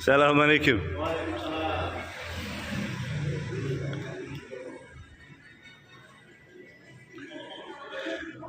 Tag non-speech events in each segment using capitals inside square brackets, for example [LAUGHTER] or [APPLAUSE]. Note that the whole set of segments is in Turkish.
Selamünaleyküm.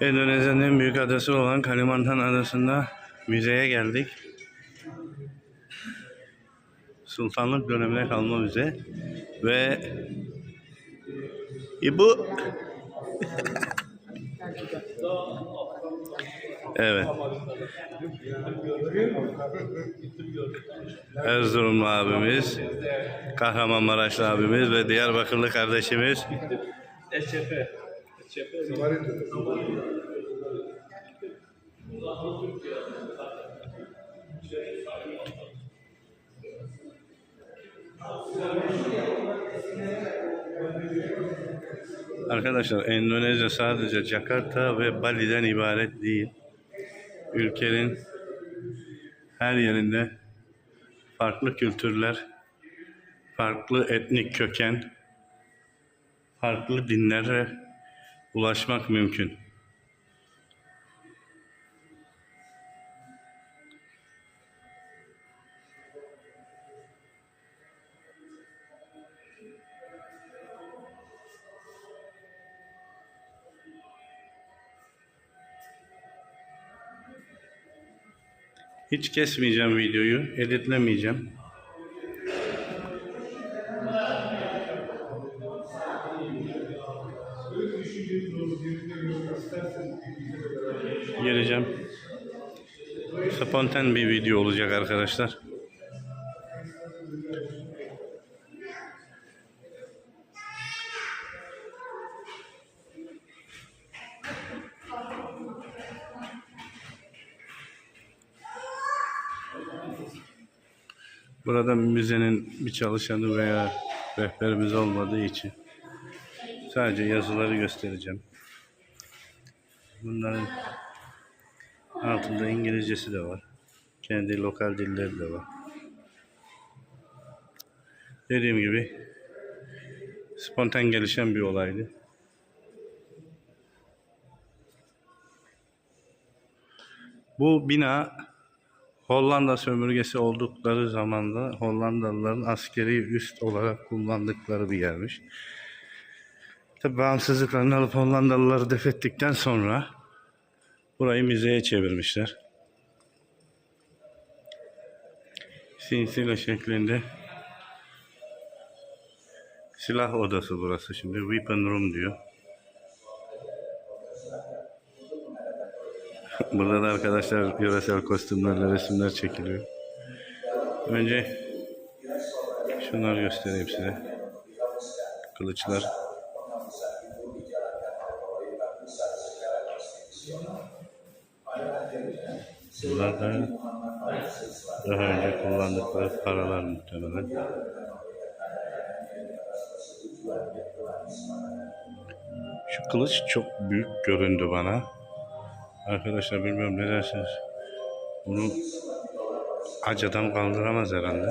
Endonezya'nın en büyük adası olan Kalimantan adasında müzeye geldik. Sultanlık dönemine kalma müze ve İbu Evet. Erzurumlu abimiz, Kahramanmaraşlı abimiz ve Diyarbakırlı kardeşimiz Eşefe. Eşefe. Arkadaşlar Endonezya sadece Jakarta ve Bali'den ibaret değil. Ülkenin her yerinde farklı kültürler, farklı etnik köken, farklı dinlere ulaşmak mümkün. Hiç kesmeyeceğim videoyu, editlemeyeceğim. Geleceğim. Spontan bir video olacak arkadaşlar. Burada müzenin bir çalışanı veya rehberimiz olmadığı için sadece yazıları göstereceğim. Bunların altında İngilizcesi de var. Kendi lokal dilleri de var. Dediğim gibi spontan gelişen bir olaydı. Bu bina Hollanda sömürgesi oldukları zamanda Hollandalıların askeri üst olarak kullandıkları bir yermiş. Tabi bağımsızlıklarını alıp Hollandalıları defettikten sonra burayı müzeye çevirmişler. Sinsile şeklinde silah odası burası şimdi weapon room diyor. Burada da arkadaşlar yöresel kostümlerle resimler çekiliyor. Önce şunları göstereyim size. Kılıçlar. Bunlar da daha önce kullandıkları paralar muhtemelen. Şu kılıç çok büyük göründü bana. Arkadaşlar bilmiyorum ne dersiniz. Bunu acadan kaldıramaz herhalde.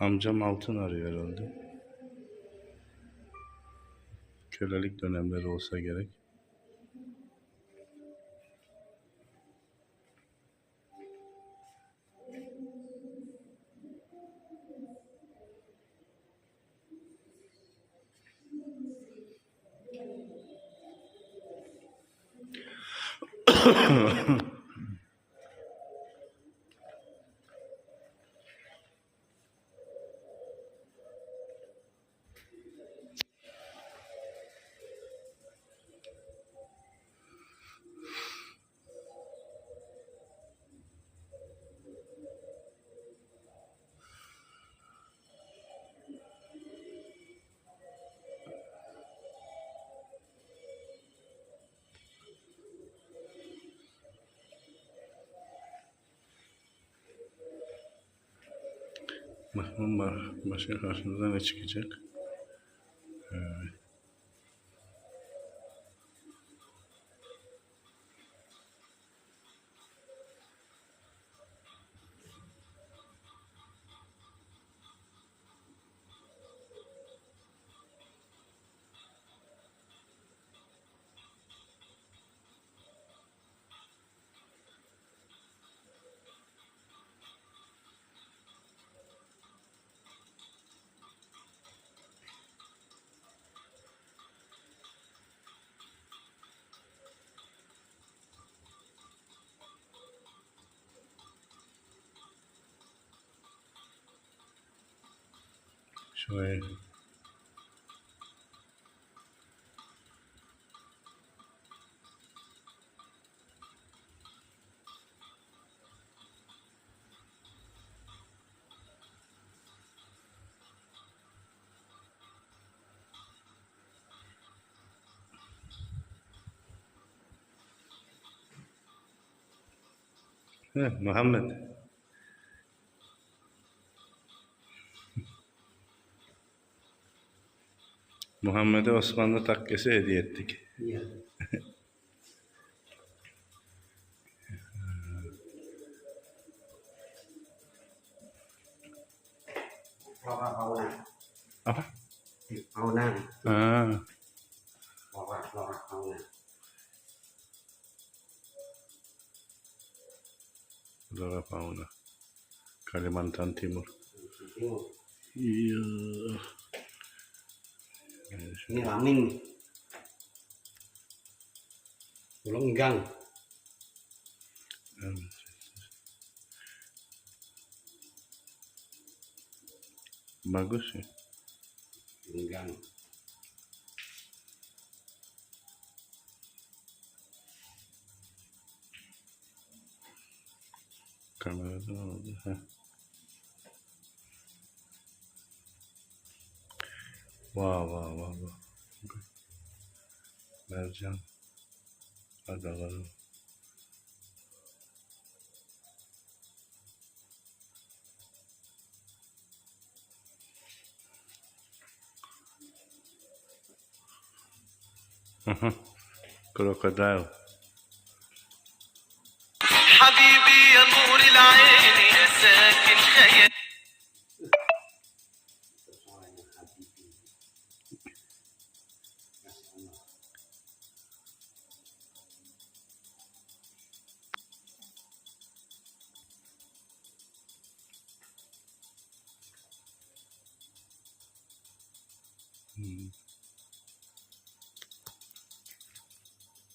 Amcam altın arıyor herhalde. Kölelik dönemleri olsa gerek. [LAUGHS] Bakalım. Başka karşımıza ne çıkacak? 是。嗯，穆罕默德。Muhammed'e Osmanlı takkesi hediye ettik. Yeah. Apa? Apa? Aunan. Flora, flora. Flora fauna. Kalimantan Timur. Iya. Yeah. ini ramin pulang enggang, bagus ya. Enggang kamera itu ya. Heh. Vay vay vay vay. Mercan. Adaları. [LAUGHS] Krokodil. حبيبي يا نور العين يا ساكن خيال Mm-hmm.